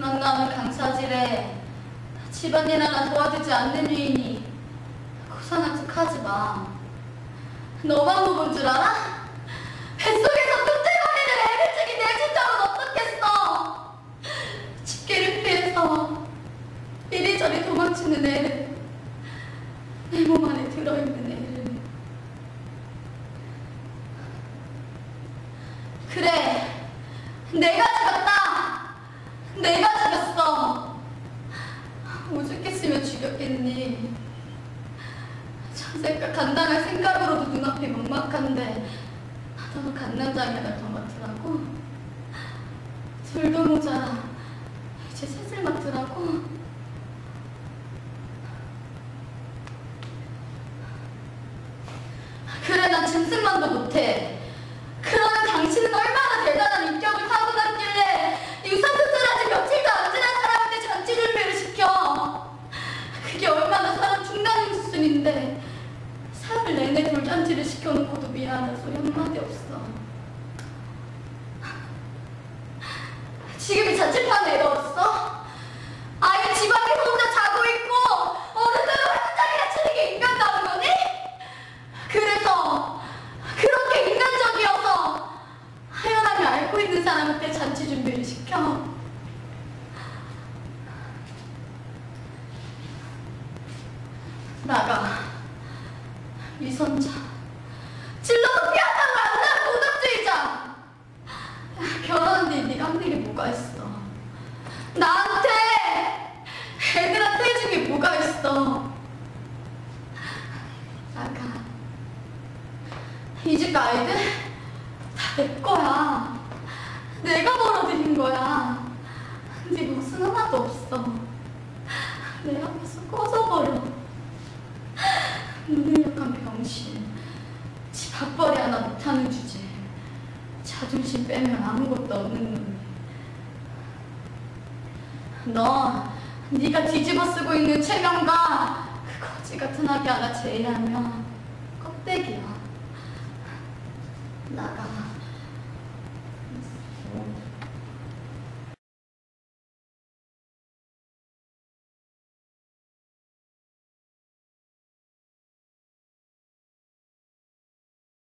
좋아하는 강사질에 집안일 하나 도와주지 않는 유인이 고상한 척 하지 마. 너만 먹은 줄 알아? 뱃속에서 뚝뚝거리는 애들증이 내진다면 어떻겠어? 집게를 피해서 이리저리 도망치는 애를 내 몸 안에 들어있는 애를 그래 내가 죽였다 내가 죽였어 죽였겠니 저 생각 간단한 생각으로도 눈앞이 막막한데 나도 간난장애를 더 맡으라고. 둘도 모자라 이제 셋을 맡으라고. 그래 난 짐승만도 못해 그러면 당신은 얼마나 대단한 인격을 타고났길래 유산소질환이 며칠도 안 지난 사람한테 전치 준비를 시켜 그게 얼마나 사람 중단인 수준인데 사흘 내내 돌잔치를 시켜놓고도 미안한 소리 한마디 없어 지금이 자취방 내려왔어? 아예 집안에 혼자 자고 있고 어른들은 화장장이나 치는 게 인간다운 거니? 그래서 그렇게 인간적이어서 하연함을 앓고 있는 사람한테 잔치 준비를 시켜 나가 미선자. 질러서 피한다고 안나 도덕주의자 결혼한 뒤에 네가 한 일이 뭐가 있어? 나한테 애들한테 해준 게 뭐가 있어? 나가 이 집 아이들 다 내 거야. 내가 벌어들인 거야. 네 무슨 하나도 없어. 내 앞에서 꺼져버려 무능력한 병신. 집 밥벌이 하나 못하는 주제. 자존심 빼면 아무것도 없는 놈이. 너 네가 뒤집어 쓰고 있는 체면과 그 거지 같은 아기 하나 제외하면 껍데기야. 나가